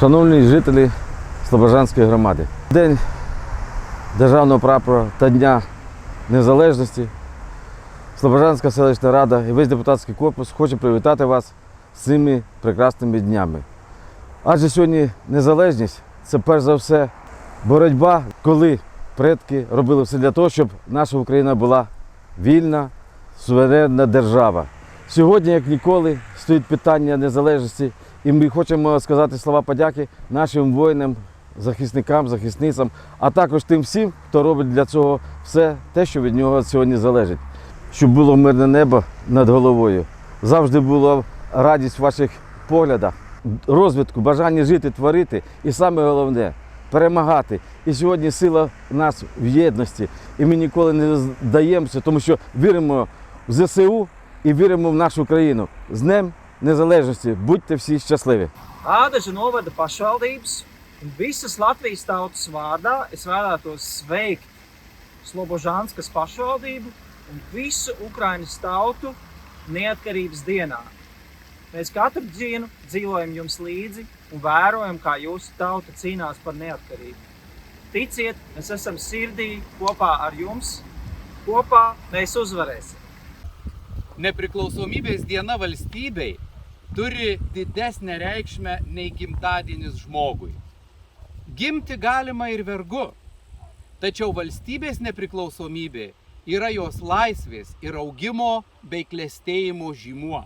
Шановні жителі Слобожанської громади, День Державного прапора та Дня Незалежності. Слобожанська селищна рада і весь депутатський корпус хоче привітати вас з цими прекрасними днями. Адже сьогодні незалежність це перш за все боротьба, коли предки робили все для того, щоб наша Україна була вільна, суверенна держава. Сьогодні, як ніколи, стоїть питання незалежності, і ми хочемо сказати слова подяки нашим воїнам, захисникам, захисницям, а також тим всім, хто робить для цього все те, що від нього сьогодні залежить. Щоб було мирне небо над головою. Завжди була радість в ваших поглядах, розвитку, бажання жити, творити, і саме головне перемагати. І сьогодні сила в нас в єдності. І ми ніколи не здаємося, тому що віримо в ЗСУ і віримо в нашу країну. З Днем Незалежності. Будьте всі щасливі! Ādaža novada pašvaldības un visas Latvijas tautas vārdā es vēlētos sveikt Slobožānskas pašvaldību un visu Ukrainas tautu neatkarības dienā. Mēs katru dienu dzīvojam jums līdzi un vērojam, kā jūsu tauta cīnās par neatkarību. Ticiet, mēs esam sirdī kopā ar jums. Kopā mēs uzvarēsim! nepriklausomybės diena valstybei turi didesnę reikšmę nei gimtadienis žmogui. Gimti galima ir vergu, tačiau valstybės nepriklausomybė yra jos laisvės ir augimo bei klėstėjimo žymuo.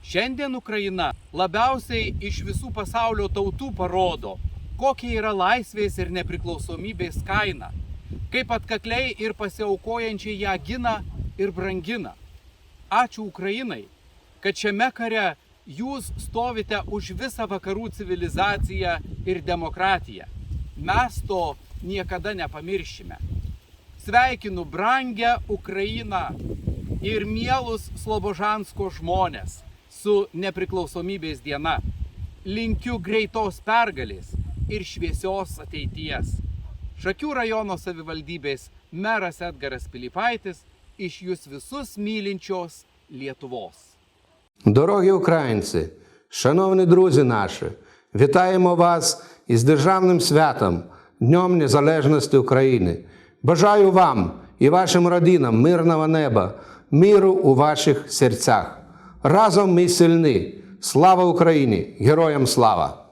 Šiandien Ukraina labiausiai iš visų pasaulio tautų parodo, kokia yra laisvės ir nepriklausomybės kaina, kaip atkakliai ir pasiaukojančiai ją gina ir brangina. Ačiū Ukrainai, kad šiame kare jūs stovite už visą vakarų civilizaciją ir demokratiją. Mes to niekada nepamiršime. Sveikinu brangę Ukrainą ir mielus Slobožansko žmonės su nepriklausomybės diena. Linkiu greitos pergalės ir šviesios ateities. Šakių rajono savivaldybės meras Edgaras Pilypaitis iš jūs visus mylinčios Lietuvos. Дорогі українці, шановні друзі наші, вітаємо вас із державним святом, Днем Незалежності України. Бажаю вам і вашим родинам мирного неба, миру у ваших серцях. Разом ми сильні. Слава Україні! Героям слава!